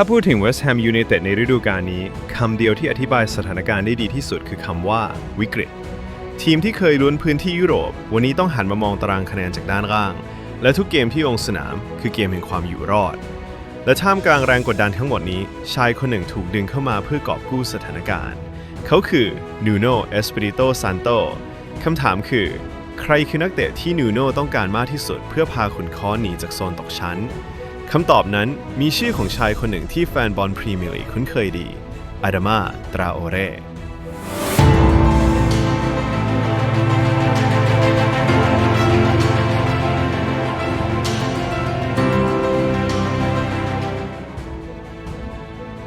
ถ้าพูดถึง West Ham United ในฤดูกาลนี้คำเดียวที่อธิบายสถานการณ์ได้ดีที่สุดคือคำว่าวิกฤต ทีมที่เคยลุ้นพื้นที่ยุโรป วันนี้ต้องหันมามองตารางคะแนนจากด้านล่าง และทุกเกมที่ลงสนามคือเกมแห่งความอยู่รอด และท่ามกลางแรงกดดันทั้งหมดนี้ ชายคนหนึ่งถูกดึงเข้ามาเพื่อกอบกู้สถานการณ์ เขาคือนูโนเอสปริโตซานโตคำถามคือ ใครคือนักเตะที่นูโนต้องการมากที่สุด เพื่อพาขุนค้อหนีจากโซนตกชั้น คำตอบนั้นมีชื่อของชายคนหนึ่งที่แฟนบอลพรีเมียร์ลีกคุ้นเคยดี อาดามาตราโอเร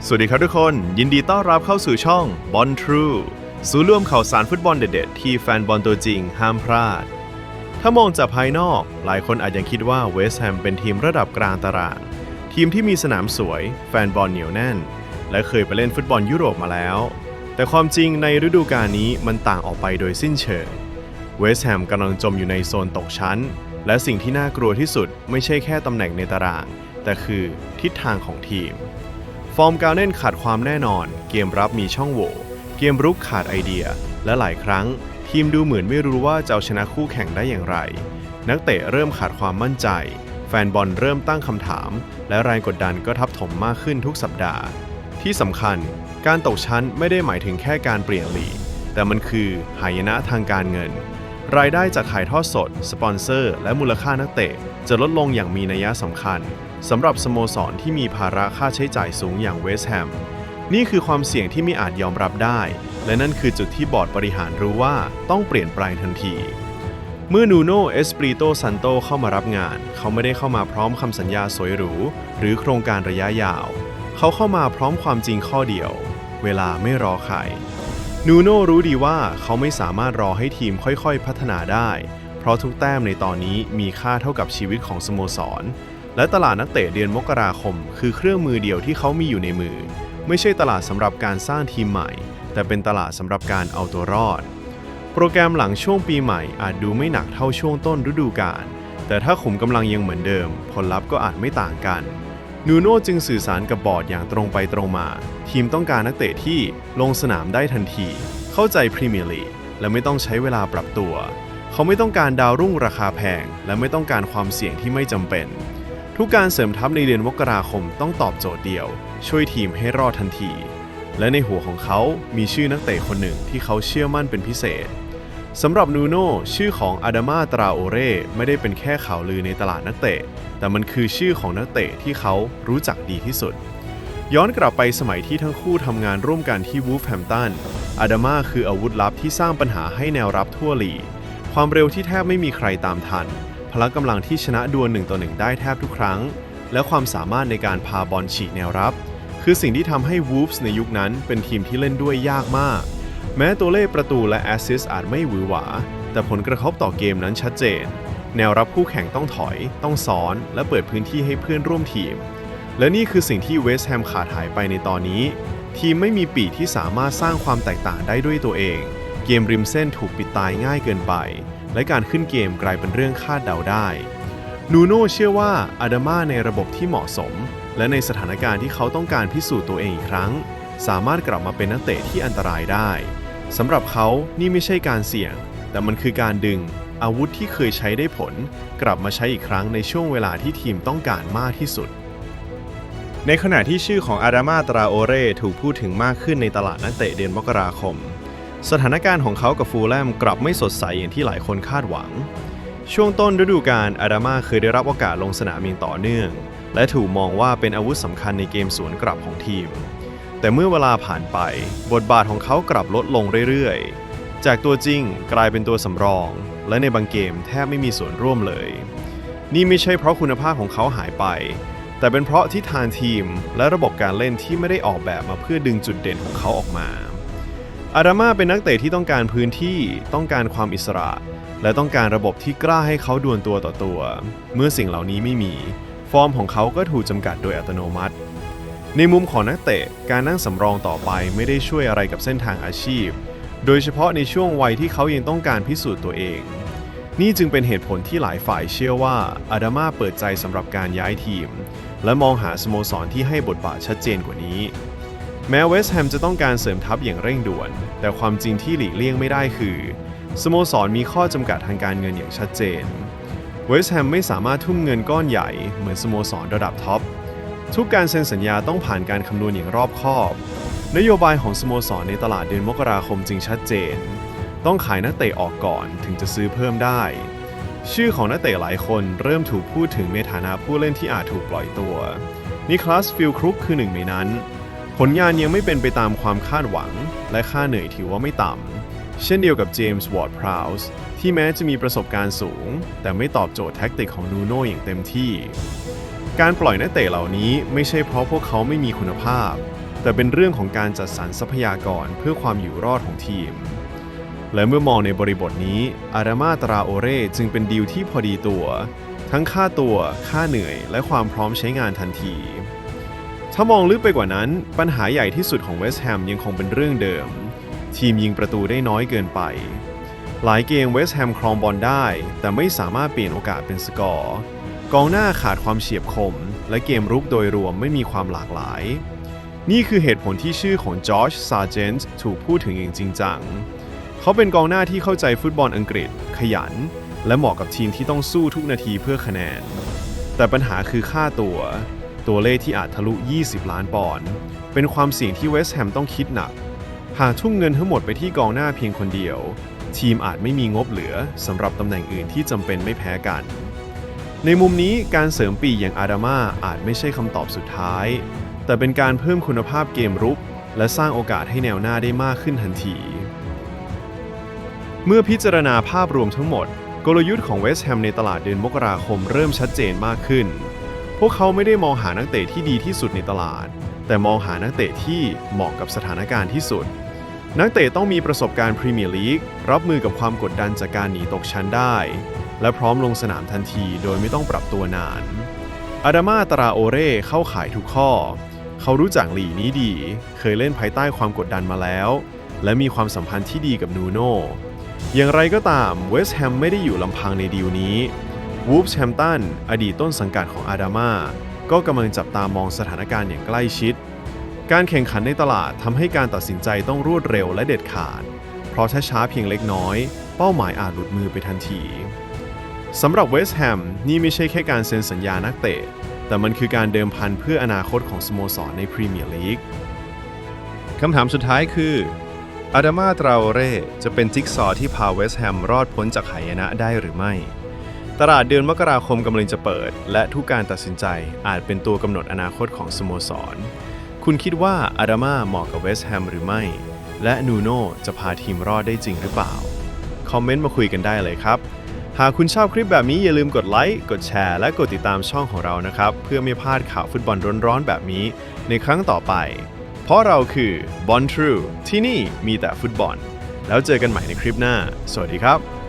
สวัสดีครับทุกคน ยินดีต้อนรับเข้าสู่ช่องบอลทรูศูนย์รวมข่าวสารฟุตบอลเด็ดๆ ที่แฟนบอลตัวจริงห้ามพลาด ถ้ามองจากภายนอก หลายคนอาจยังคิดว่าเวสต์แฮมเป็นทีมระดับกลางตาราง ทีมที่มีสนามสวย แฟนบอลเหนียวแน่น และเคยไปเล่นฟุตบอลยุโรปมาแล้ว แต่ความจริงในฤดูกาลนี้มันต่างออกไปโดยสิ้นเชิง เวสต์แฮมกำลังจมอยู่ในโซนตกชั้น และสิ่งที่น่ากลัวที่สุดไม่ใช่แค่ตำแหน่งในตาราง แต่คือทิศทางของทีม ฟอร์มการเล่นขาดความแน่นอน เกมรับมีช่องโหว่ เกมรุกขาดไอเดีย และหลายครั้ง ทีมดูเหมือนไม่รู้ว่าจะเอาชนะคู่แข่งได้อย่างไร นักเตะเริ่มขาดความมั่นใจ แฟนบอลเริ่มตั้งคำถาม และแรงกดดันก็ทับถมมากขึ้นทุกสัปดาห์ ที่สำคัญการตกชั้นไม่ได้หมายถึงแค่การเปลี่ยนลีกแต่มันคือหายนะทางการเงิน รายได้จากขายทอดสด สปอนเซอร์ และมูลค่านักเตะ จะลดลงอย่างมีนัยสำคัญสำหรับสโมสรที่มีภาระค่าใช้จ่ายสูงอย่างเวสต์แฮม นี่คือความเสี่ยงที่ไม่อาจยอมรับได้ และนั่นคือจุดที่บอร์ดบริหารรู้ว่าต้องเปลี่ยนแปลงทันที เมื่อนูโนเอสปริโตซันโตเข้ามารับงาน เขาไม่ได้เข้ามาพร้อมคำสัญญาสวยหรู หรือโครงการระยะยาว เขาเข้ามาพร้อมความจริงข้อเดียว เวลาไม่รอใครนูโน่รู้ดีว่าเขาไม่สามารถรอให้ทีมค่อยๆ พัฒนาได้ เพราะทุกแต้มในตอนนี้มีค่าเท่ากับชีวิตของสโมสร และตลาดนักเตะเดือนมกราคม คือเครื่องมือเดียวที่เขามีอยู่ในมือ ไม่ใช่ตลาดสำหรับการสร้างทีมใหม่ แต่เป็นตลาดสำหรับการเอาตัวรอด โปรแกรมหลังช่วงปีใหม่อาจดูไม่หนักเท่าช่วงต้นฤดูกาลแต่ถ้าขุมกำลังยังเหมือนเดิม ผลลัพธ์ก็อาจไม่ต่างกันนูโน่จึงสื่อสารกับบอร์ดอย่างตรงไปตรงมา ทีมต้องการนักเตะที่ลงสนามได้ทันที เข้าใจพรีเมียร์ลีกและไม่ต้องใช้เวลาปรับตัว เขาไม่ต้องการดาวรุ่งราคาแพง และไม่ต้องการความเสี่ยงที่ไม่จำเป็น ทุกการเสริมทัพในเดือนมกราคมต้องตอบโจทย์เดียว ช่วยทีมให้รอดทันที และในหัวของเขามีชื่อนักเตะคนหนึ่งที่เขาเชื่อมั่นเป็นพิเศษสำหรับนูโน่ชื่อของอาดามาตราโอเร่ไม่ได้เป็นแค่ข่าวลือในตลาดนักเตะ แต่มันคือชื่อของนักเตะที่เขารู้จักดีที่สุด ย้อนกลับไปสมัยที่ทั้งคู่ทำงานร่วมกันที่วูฟแฮมตันอาดามาคืออาวุธลับที่สร้างปัญหาให้แนวรับทั่วลีกความเร็วที่แทบไม่มีใครตามทัน พละกำลังที่ชนะดวลหนึ่งต่อหนึ่งได้แทบทุกครั้ง และความสามารถในการพาบอลฉีกแนวรับ คือสิ่งที่ทำให้วูฟส์ในยุคนั้นเป็นทีมที่เล่นด้วยยากมาก แม้ตัวเลขประตูและแอสซิสอาจไม่หวือหวา แต่ผลกระทบต่อเกมนั้นชัดเจน แนวรับคู่แข่งต้องถอย ต้องซ้อน และเปิดพื้นที่ให้เพื่อนร่วมทีม และนี่คือสิ่งที่เวสต์แฮมขาดหายไปในตอนนี้ ทีมไม่มีปีที่สามารถสร้างความแตกต่างได้ด้วยตัวเอง เกมริมเส้นถูกปิดตายง่ายเกินไป และการขึ้นเกมกลายเป็นเรื่องคาดเดาได้ นูโน่เชื่อว่าอาดามาในระบบที่เหมาะสม และในสถานการณ์ที่เขาต้องการพิสูจน์ตัวเองอีกครั้ง สามารถกลับมาเป็นนักเตะที่อันตรายได้สำหรับเขานี่ไม่ใช่การเสี่ยง แต่มันคือการดึง อาวุธที่เคยใช้ได้ผล กลับมาใช้อีกครั้งในช่วงเวลาที่ทีมต้องการมากที่สุด ในขณะที่ชื่อของอาดามาตราโอเร่ถูกพูดถึงมากขึ้นในตลาดนักเตะเดือนมกราคม สถานการณ์ของเขากับฟูลแลมกลับไม่สดใสอย่างที่หลายคนคาดหวัง ช่วงต้นฤดูกาลอาดามาเคยได้รับโอกาสลงสนามอย่างต่อเนื่อง และถูกมองว่าเป็นอาวุธสำคัญในเกมสวนกลับของทีม แต่เมื่อเวลาผ่านไป บทบาทของเขากลับลดลงเรื่อยๆ จากตัวจริงกลายเป็นตัวสำรอง และในบางเกมแทบไม่มีส่วนร่วมเลย นี่ไม่ใช่เพราะคุณภาพของเขาหายไป แต่เป็นเพราะทิศทางทีม และระบบการเล่นที่ไม่ได้ออกแบบมาเพื่อดึงจุดเด่นของเขาออกมา อาดามาเป็นนักเตะที่ต้องการพื้นที่ต้องการความอิสระ และต้องการระบบที่กล้าให้เขาดวลตัวต่อตัว เมื่อสิ่งเหล่านี้ไม่มี ฟอร์มของเขาก็ถูกจำกัดโดยอัตโนมัติ ในมุมของนักเตะการนั่งสำรองต่อไปไม่ได้ช่วยอะไรกับเส้นทางอาชีพ โดยเฉพาะในช่วงวัยที่เขายังต้องการพิสูจน์ตัวเอง นี่จึงเป็นเหตุผลที่หลายฝ่ายเชื่อว่าอาดามาเปิดใจสำหรับการย้ายทีม และมองหาสโมสรที่ให้บทบาทชัดเจนกว่านี้ แม้เวสต์แฮมจะต้องการเสริมทัพอย่างเร่งด่วน แต่ความจริงที่หลีกเลี่ยงไม่ได้คือ สโมสรมีข้อจำกัดทางการเงินอย่างชัดเจน เวสต์แฮมไม่สามารถทุ่มเงินก้อนใหญ่เหมือนสโมสรระดับท็อป ทุกการเซ็นสัญญาต้องผ่านการคำนวณอย่างรอบคอบ นโยบายของสโมสรในตลาดเดือนมกราคมจึงชัดเจน ต้องขายนักเตะออกก่อนถึงจะซื้อเพิ่มได้ ชื่อของนักเตะหลายคนเริ่มถูกพูดถึงในฐานะผู้เล่นที่อาจถูกปล่อยตัว นิคลัสฟิลครุกคือหนึ่งในนั้น ผลงานยังไม่เป็นไปตามความคาดหวัง และค่าเหนื่อยถือว่าไม่ต่ำ เช่นเดียวกับเจมส์วอร์ดพราวส์ที่แม้จะมีประสบการณ์สูง แต่ไม่ตอบโจทย์แท็กติกของนูโน่อย่างเต็มที่ การปล่อยนักเตะเหล่านี้ไม่ใช่เพราะพวกเขาไม่มีคุณภาพ แต่เป็นเรื่องของการจัดสรรทรัพยากรเพื่อความอยู่รอดของทีม และเมื่อมองในบริบทนี้อารามาตราโอเรจึงเป็นดีลที่พอดีตัว ทั้งค่าตัว ค่าเหนื่อย และความพร้อมใช้งานทันที ถ้ามองลึกไปกว่านั้น ปัญหาใหญ่ที่สุดของเวสต์แฮมยังคงเป็นเรื่องเดิม ทีมยิงประตูได้น้อยเกินไป หลายเกมเวสต์แฮมครองบอลได้ แต่ไม่สามารถเปลี่ยนโอกาสเป็นสกอร์ กองหน้าขาดความเฉียบคม และเกมรุกโดยรวมไม่มีความหลากหลาย นี่คือเหตุผลที่ชื่อของจอร์จซาร์เจนต์ถูกพูดถึงอย่างจริงจัง เขาเป็นกองหน้าที่เข้าใจฟุตบอลอังกฤษ ขยัน และเหมาะกับทีมที่ต้องสู้ทุกนาทีเพื่อคะแนน แต่ปัญหาคือค่าตัว ตัวเลขที่อาจทะลุ 20 ล้านปอนด์เป็นความเสี่ยงที่เวสต์แฮมต้องคิดหนัก หากทุ่มเงินทั้งหมดไปที่กองหน้าเพียงคนเดียว ทีมอาจไม่มีงบเหลือสำหรับตำแหน่งอื่นที่จำเป็นไม่แพ้กัน ในมุมนี้การเสริมปีอย่างอาดามาอาจไม่ใช่คำตอบสุดท้าย แต่เป็นการเพิ่มคุณภาพเกมรุก และสร้างโอกาสให้แนวหน้าได้มากขึ้นทันที เมื่อพิจารณาภาพรวมทั้งหมด กลยุทธ์ของเวสต์แฮมในตลาดเดือนมกราคมเริ่มชัดเจนมากขึ้น พวกเขาไม่ได้มองหานักเตะที่ดีที่สุดในตลาด แต่มองหานักเตะที่เหมาะกับสถานการณ์ที่สุด นักเตะต้องมีประสบการณ์พรีเมียร์ลีกรับมือกับความกดดันจากการหนีตกชั้นได้ และพร้อมลงสนามทันทีโดยไม่ต้องปรับตัวนานอาดามาตราโอเร่เข้าขายทุกข้อ เขารู้จักหลีนี้ดี เคยเล่นภายใต้ความกดดันมาแล้ว และมีความสัมพันธ์ที่ดีกับนูโน่อย่างไรก็ตามเวสต์แฮมไม่ได้อยู่ลำพังในดีลนี้ วูฟแชมตันอดีตต้นสังกัดของอาดามาก็กำลังจับตามองสถานการณ์อย่างใกล้ชิด การแข่งขันในตลาดทำให้การตัดสินใจต้องรวดเร็วและเด็ดขาด เพราะถ้าช้าเพียงเล็กน้อย เป้าหมายอาจหลุดมือไปทันทีสำหรับเวสต์แฮมนี่ไม่ใช่แค่การเซ็นสัญญานักเตะ แต่มันคือการเดิมพันเพื่ออนาคตของสโมสรในพรีเมียร์ลีกคำถามสุดท้ายคืออาดามาตราอเร่จะเป็นจิ๊กซอว์ที่พาเวสต์แฮมรอดพ้นจากหายนะได้หรือไม่ ตลาดเดือนมกราคมกำลังจะเปิด และทุกการตัดสินใจอาจเป็นตัวกำหนดอนาคตของสโมสร คุณคิดว่าอาดามาเหมาะกับเวสต์แฮมหรือไม่ และนูโน่จะพาทีมรอดได้จริงหรือเปล่า คอมเมนต์มาคุยกันได้เลยครับ หากคุณชอบคลิปแบบนี้อย่าลืมกดไลค์ กดแชร์ และกดติดตามช่องของเรานะครับ เพื่อไม่พลาดข่าวฟุตบอลร้อนๆแบบนี้ ในครั้งต่อไป เพราะเราคือบอลทรูที่นี่มีแต่ฟุตบอล แล้วเจอกันใหม่ในคลิปหน้า สวัสดีครับ